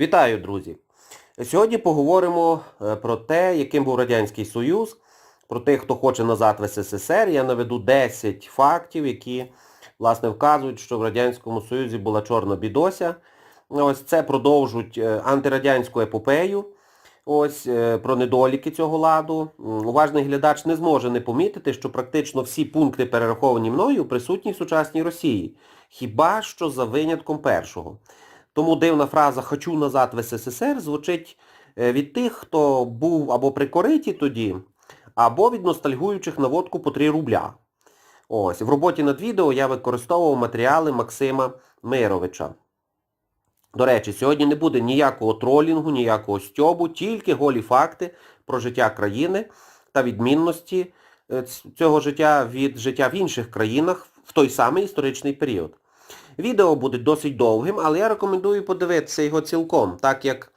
Вітаю, друзі! Сьогодні поговоримо е, про те, яким був Радянський Союз, про тих, хто хоче назад в СССР. Я наведу 10 фактів, які, власне, вказують, що в Радянському Союзі була чорна бідося. Ось це продовжують е, антирадянську епопею. Ось е, про недоліки цього ладу. Уважний глядач не зможе не помітити, що практично всі пункти, перераховані мною, присутні в сучасній Росії. Хіба що за винятком першого. Тому дивна фраза «хочу назад в СССР» звучить е, від тих, хто був або при кориті тоді, або від ностальгуючих на водку по 3 рубля. Ось, в роботі над відео я використовував матеріали Максима Мировича. До речі, сьогодні не буде ніякого тролінгу, ніякого стьобу, тільки голі факти про життя країни та відмінності е, цього життя від життя в інших країнах в той самий історичний період. Відео буде досить довгим, але я рекомендую подивитися його цілком, так як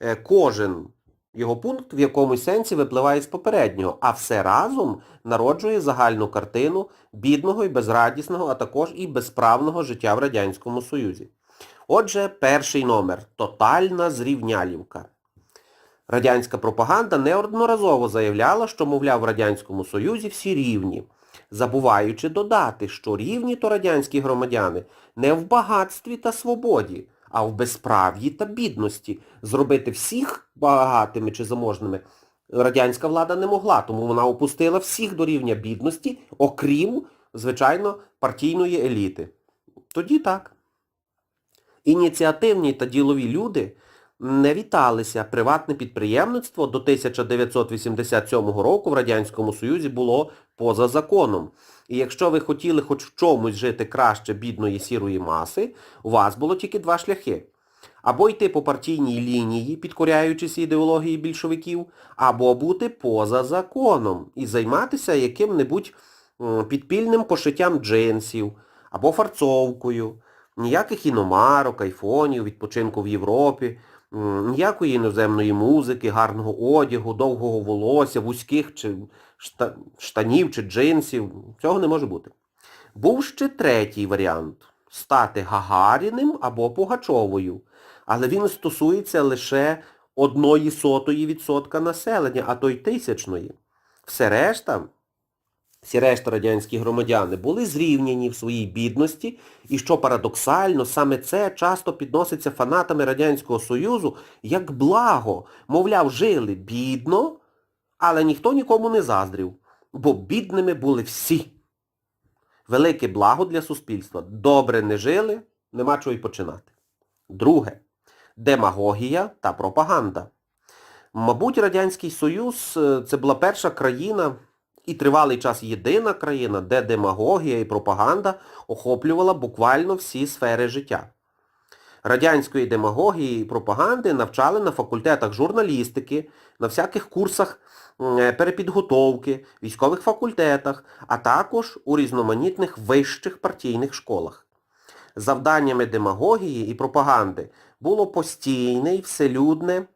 е, кожен його пункт в якомусь сенсі випливає з попереднього, а все разом народжує загальну картину бідного і безрадісного, а також і безправного життя в Радянському Союзі. Отже, перший номер. Тотальна зрівнялівка. Радянська пропаганда неодноразово заявляла, що, мовляв, в Радянському Союзі всі рівні, забуваючи додати, що рівні то радянські громадяни не в багатстві та свободі, а в безправ'ї та бідності. Зробити всіх багатими чи заможними радянська влада не могла, тому вона опустила всіх до рівня бідності, окрім, звичайно, партійної еліти. Тоді так. Ініціативні та ділові люди не віталися. Приватне підприємництво до 1987 року в Радянському Союзі було поза законом. І якщо ви хотіли хоч в чомусь жити краще бідної сірої маси, у вас було тільки два шляхи. Або йти по партійній лінії, підкоряючись ідеології більшовиків, або бути поза законом і займатися яким-небудь підпільним пошиттям джинсів, або фарцовкою. Ніяких іномарок, айфонів, відпочинку в Європі, м, ніякої іноземної музики, гарного одягу, довгого волосся, вузьких чи штанів чи джинсів. Цього не може бути. Був ще третій варіант стати Гагаріним або Пугачовою. Але він стосується лише одної сотої відсотка населення, а то й тисячної. Все решта, всі решта радянські громадяни були зрівняні в своїй бідності, і що парадоксально, саме це часто підноситься фанатами Радянського Союзу як благо. Мовляв, жили бідно, але ніхто нікому не заздрів, бо бідними були всі. Велике благо для суспільства. Добре не жили, нема чого й починати. Друге. Демагогія та пропаганда. Мабуть, Радянський Союз е, це була перша країна і тривалий час єдина країна, де демагогія і пропаганда охоплювала буквально всі сфери життя. Радянської демагогії і пропаганди навчали на факультетах журналістики, на всяких курсах е, перепідготовки, військових факультетах, а також у різноманітних вищих партійних школах. Завданнями демагогії і пропаганди було постійне і вселюдне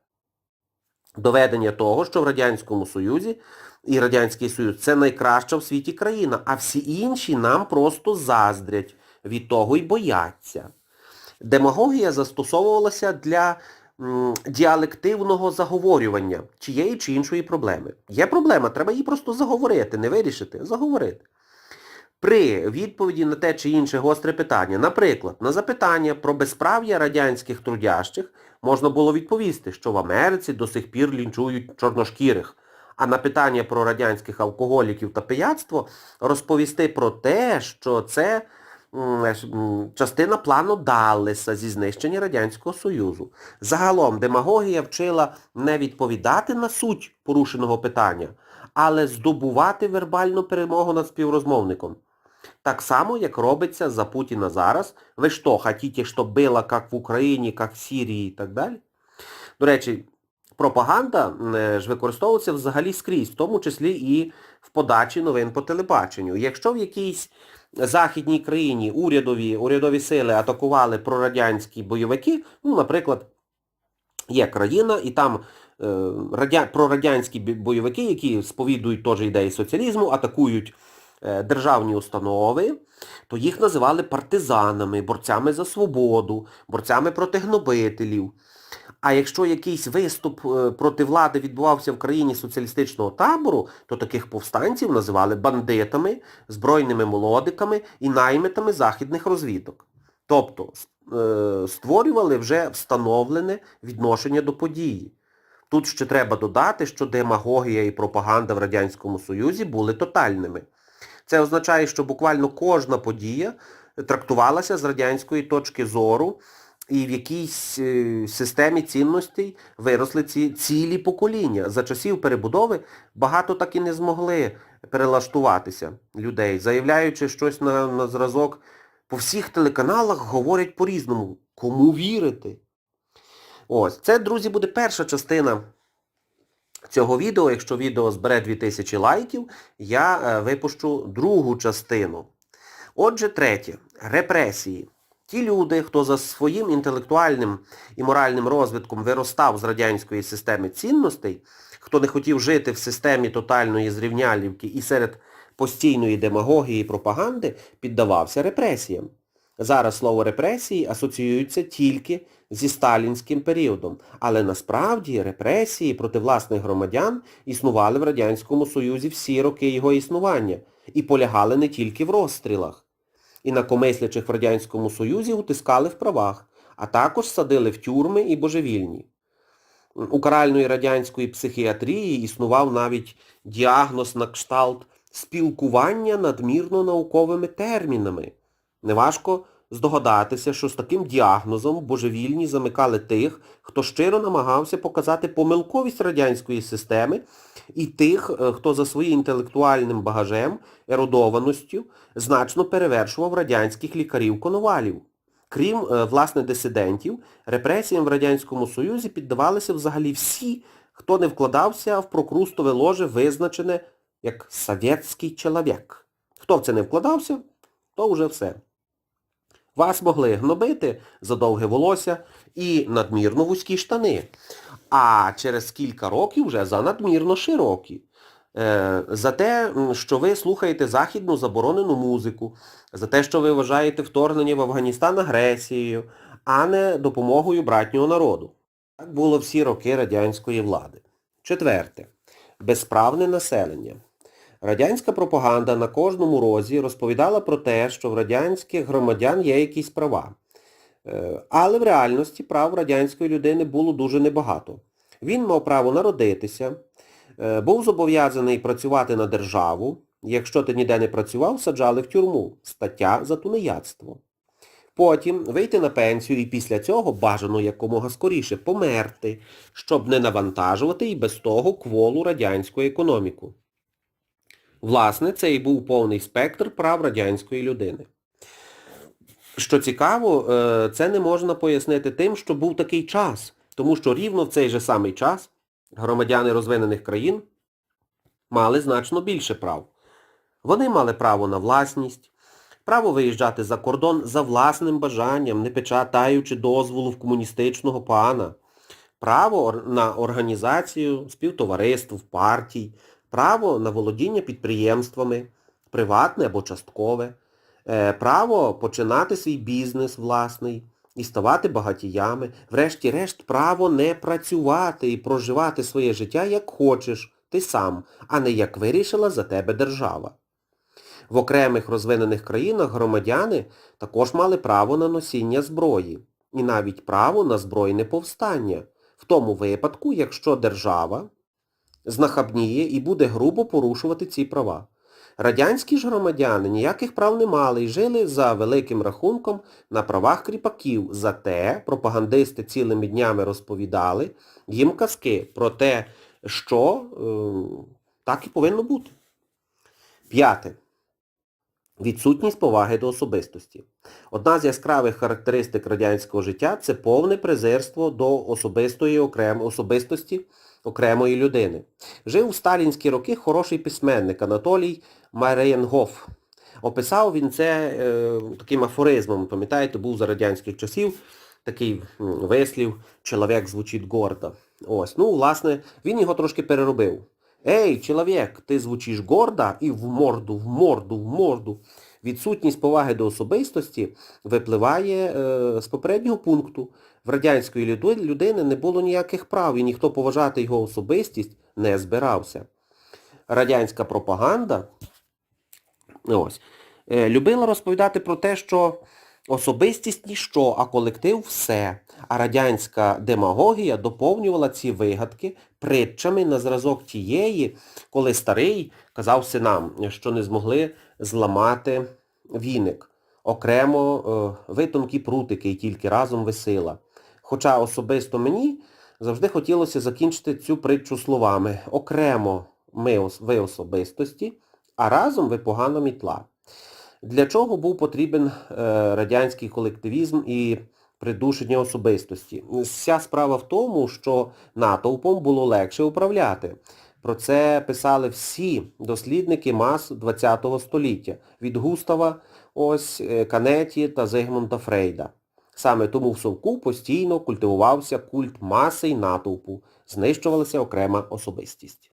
доведення того, що в Радянському Союзі і Радянський Союз це найкраща в світі країна, а всі інші нам просто заздрять, від того й бояться. Демагогія застосовувалася для м, діалективного заговорювання чиєї чи іншої проблеми. Є проблема, треба її просто заговорити, не вирішити, заговорити. При відповіді на те чи інше гостре питання, наприклад, на запитання про безправ'я радянських трудящих можна було відповісти, що в Америці до сих пір лінчують чорношкірих, а на питання про радянських алкоголіків та пияцтво розповісти про те, що це частина плану Даллеса зі знищення Радянського Союзу. Загалом демагогія вчила не відповідати на суть порушеного питання, але здобувати вербальну перемогу над співрозмовником. Так само, як робиться за Путіна зараз. Ви що, хотите, щоб було як в Україні, як в Сирії і так далі? До речі, пропаганда е, ж використовується взагалі скрізь, в тому числі і в подачі новин по телебаченню. Якщо в якійсь західній країні урядові, урядові сили атакували прорадянські бойовики, ну, наприклад, є країна, і там е, радя... прорадянські бойовики, які сповідують теж ідеї соціалізму, атакують державні установи, то їх називали партизанами, борцями за свободу, борцями проти гнобителів. А якщо якийсь виступ е, проти влади відбувався в країні соціалістичного табору, то таких повстанців називали бандитами, збройними молодиками і наймитами західних розвідок. Тобто е, створювали вже встановлене відношення до події. Тут ще треба додати, що демагогія і пропаганда в Радянському Союзі були тотальними. Це означає, що буквально кожна подія трактувалася з радянської точки зору, і в якійсь е, системі цінностей виросли ці цілі покоління. За часів перебудови багато так і не змогли перелаштуватися людей, заявляючи щось на, на зразок. По всіх телеканалах говорять по-різному. Кому вірити? Ось, це, друзі, буде перша частина цього відео. Якщо відео збере 2000 лайків, я е, випущу другу частину. Отже, третє. Репресії. Ті люди, хто за своїм інтелектуальним і моральним розвитком виростав з радянської системи цінностей, хто не хотів жити в системі тотальної зрівнялівки і серед постійної демагогії і пропаганди, піддавався репресіям. Зараз слово репресії асоціюється тільки зі сталінським періодом, але насправді репресії проти власних громадян існували в Радянському Союзі всі роки його існування і полягали не тільки в розстрілах. Інакомислячих в Радянському Союзі утискали в правах, а також садили в тюрми і божевільні. У каральної радянської психіатрії існував навіть діагноз на кшталт спілкування надмірно науковими термінами. Неважко здогадатися, що з таким діагнозом божевільні замикали тих, хто щиро намагався показати помилковість радянської системи, і тих, е, хто за своїм інтелектуальним багажем, ерудованістю, значно перевершував радянських лікарів-коновалів. Крім, е, власне, дисидентів, репресіям в Радянському Союзі піддавалися взагалі всі, хто не вкладався в прокрустове ложе, визначене як «совєтський чоловік». Хто в це не вкладався, то вже все. Вас могли гнобити за довге волосся і надмірно вузькі штани. А через кілька років вже за надмірно широкі. Е, за те, що ви слухаєте західну заборонену музику, за те, що ви вважаєте вторгнення в Афганістан агресією, а не допомогою братнього народу. Так було всі роки радянської влади. Четверте. Безправне населення. Радянська пропаганда на кожному розі розповідала про те, що в радянських громадян є якісь права. Е, Але в реальності прав радянської людини було дуже небагато. Він мав право народитися, е, був зобов'язаний працювати на державу. Якщо ти ніде не працював, саджали в тюрму. Стаття за тунеядство. Потім вийти на пенсію і після цього бажано якомога скоріше померти, щоб не навантажувати і без того кволу радянську економіку. Власне, це і був повний спектр прав радянської людини. Що цікаво, е, це не можна пояснити тим, що був такий час, тому що рівно в цей же самий час громадяни розвинених країн мали значно більше прав. Вони мали право на власність, право виїжджати за кордон за власним бажанням, не печатаючи дозволу в комуністичного пана, право на організацію співтовариств, партій, право на володіння підприємствами, приватне або часткове, е, право починати свій бізнес власний і ставати багатіями, врешті-решт право не працювати і проживати своє життя як хочеш, ти сам, а не як вирішила за тебе держава. В окремих розвинених країнах громадяни також мали право на носіння зброї і навіть право на збройне повстання, в тому випадку, якщо держава знахабніє і буде грубо порушувати ці права. Радянські ж громадяни ніяких прав не мали і жили за великим рахунком на правах кріпаків. Зате пропагандисти цілими днями розповідали їм казки про те, що е, так і повинно бути. П'яте. Відсутність поваги до особистості. Одна з яскравих характеристик радянського життя це повне презирство до особистої окрем... особистості окремої людини. Жив у сталінські роки хороший письменник Анатолій Марієнгоф. Описав він це е, таким афоризмом, пам'ятаєте, був за радянських часів такий вислів «Чоловік звучить гордо». Ось, ну, власне, він його трошки переробив. Ей, чоловік, ти звучиш гордо і в морду, в морду, в морду. Відсутність поваги до особистості випливає е, з попереднього пункту. В радянської людини не було ніяких прав і ніхто поважати його особистість не збирався. Радянська пропаганда ось, е, любила розповідати про те, що особистість ніщо, а колектив все. А радянська демагогія доповнювала ці вигадки притчами на зразок тієї, коли старий казав синам, що не змогли зламати віник. Окремо е, ви прутики і тільки разом ви сила. Хоча особисто мені завжди хотілося закінчити цю притчу словами окремо ми, ви особистості, а разом ви погана мітла. Для чого був потрібен е, радянський колективізм і придушення особистості? Вся справа в тому, що натовпом було легше управляти. Про це писали всі дослідники мас ХХ століття, від Густава, ось, е, Канеті та Зигмунда Фрейда. Саме тому в Совку постійно культивувався культ маси й натовпу, знищувалася окрема особистість.